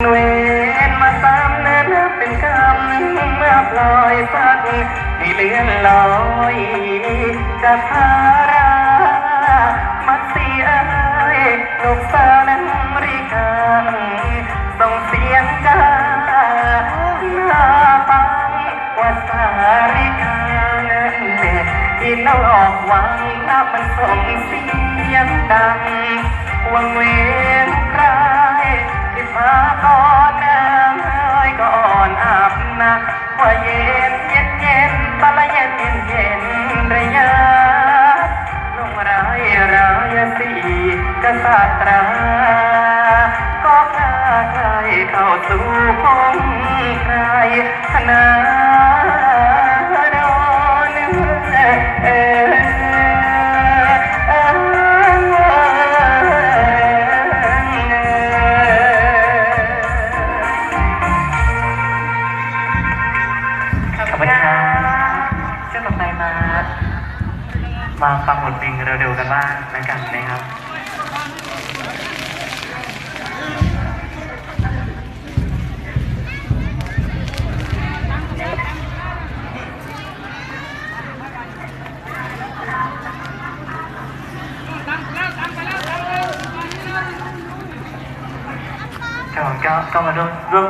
เวรมาซ้ำเนื้นับเป็นกรรมเมื่อปล่อยสัตว์ให้เลื่อนลอยจากภารามาเสียลูกสาวนั้นริกาส่งเสียงกาหน้าปังว่าสาริกาที่เราออกหวังนับมันส่งเสียงดัง กษัตราก็พาใครเข้าสู่ห้องใครนาดอนเออขอบคุณครับเจ้าต่อไปมาฟังบทเพลงเร็วๆกันบ้างนะครับครับ ผมก็ก็มาร่วม